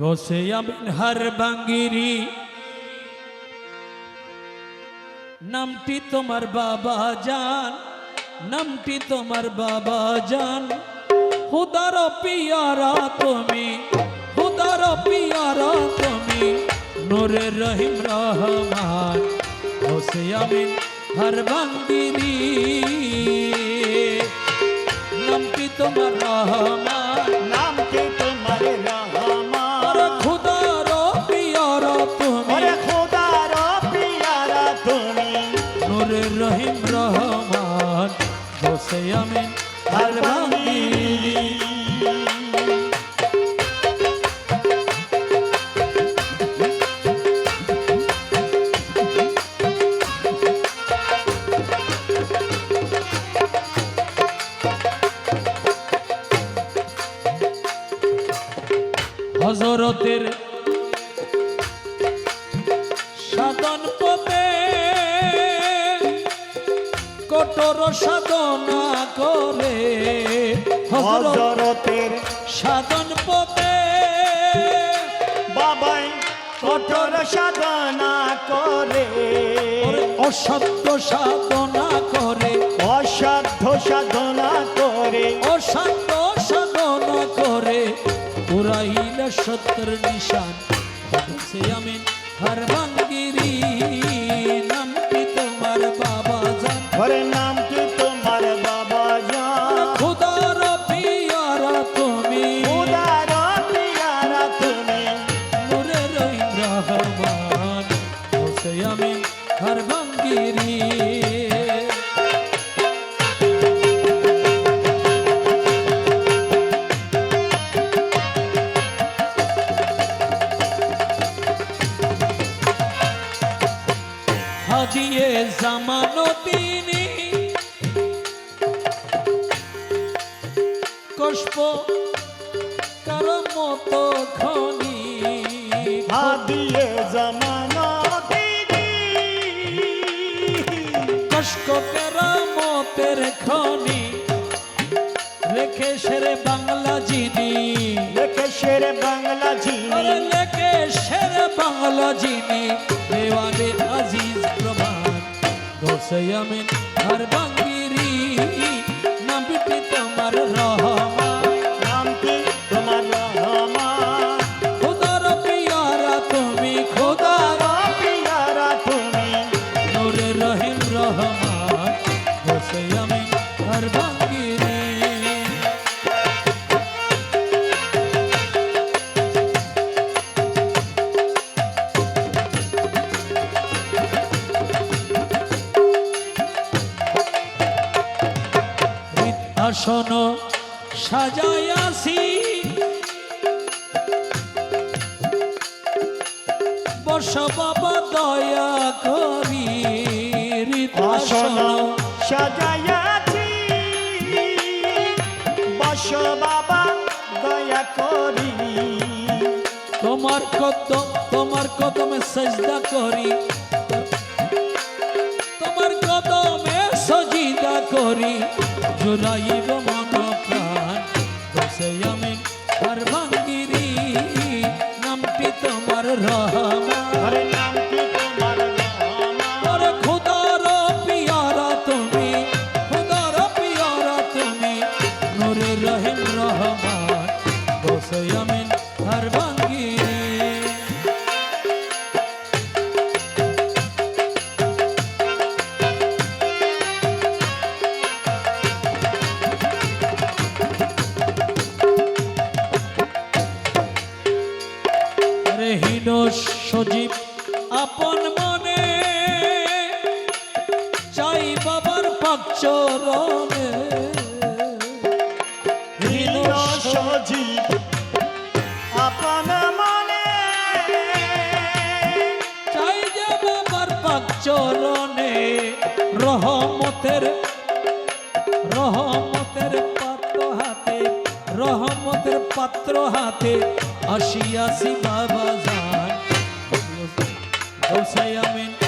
গোসে আমিন হার বাঙ্গিরি নামটি তোমার বাবা জান নামটি তোমার বাবা জান হুদার পিয়ারা তুমি হুদার পিয়ারা তুমি নূরে রহিম রহমান হোসে আমিন হর বাঙ্গিরি নামটি তোমার রহমান হজরতের সাধন পথে কঠোর সাধনা করে হজরতের সাধন পথে। বাবাই কঠোর সাধনা করে। অসত্য সাধনা করে। অসাধ্য সাধনা করে। অসত্য সাধনা করে। উড়াইলে সত্যর নিশান। সে আমি হর বাঙ্গিরি নামটি তোমার বাবা জান? ওরে নাম কি তোমার বাবা জান? খুদার হাদিয়ে জামানো তিনি। কষ্প কার মতো খনি হাদিয়ে জামানা দিদি কষ্ট কেরামতের খনি রেখে সেরে বাংলা জিনি দেখে শের বাংলা জিনি আমিন আর বাঙ্গিরি নামটি তোমার রহমা? নাম কি তোমার রহমা? খোদার পিয়ারা তুমি খুদার পিয়ারা তুমি। নূরে রহিম রহমা আমিন আর বাঙ্গিরি আসন সাজাইয়াছি বর্ষ বাবা দয়া করি আসন সাজাইয়াছি বস বাবা দয়া করি। তোমার কদম তোমার কদমে সজদা করি। তোমার কদমে সজিদা করি। জুলাইব মন প্রাণ। দোষে আমি আর ভাঙ্গিরি নামটি তোমার সজীব আপন মনে চাই বাবার পাক চরণে সজীব আপন মনে চাই যে বাবার পাক রহমতের রহমতের পাত্র হাতে রহমতের পাত্র হাতে আসিয়াছি বাবা যান দোসাই আমিন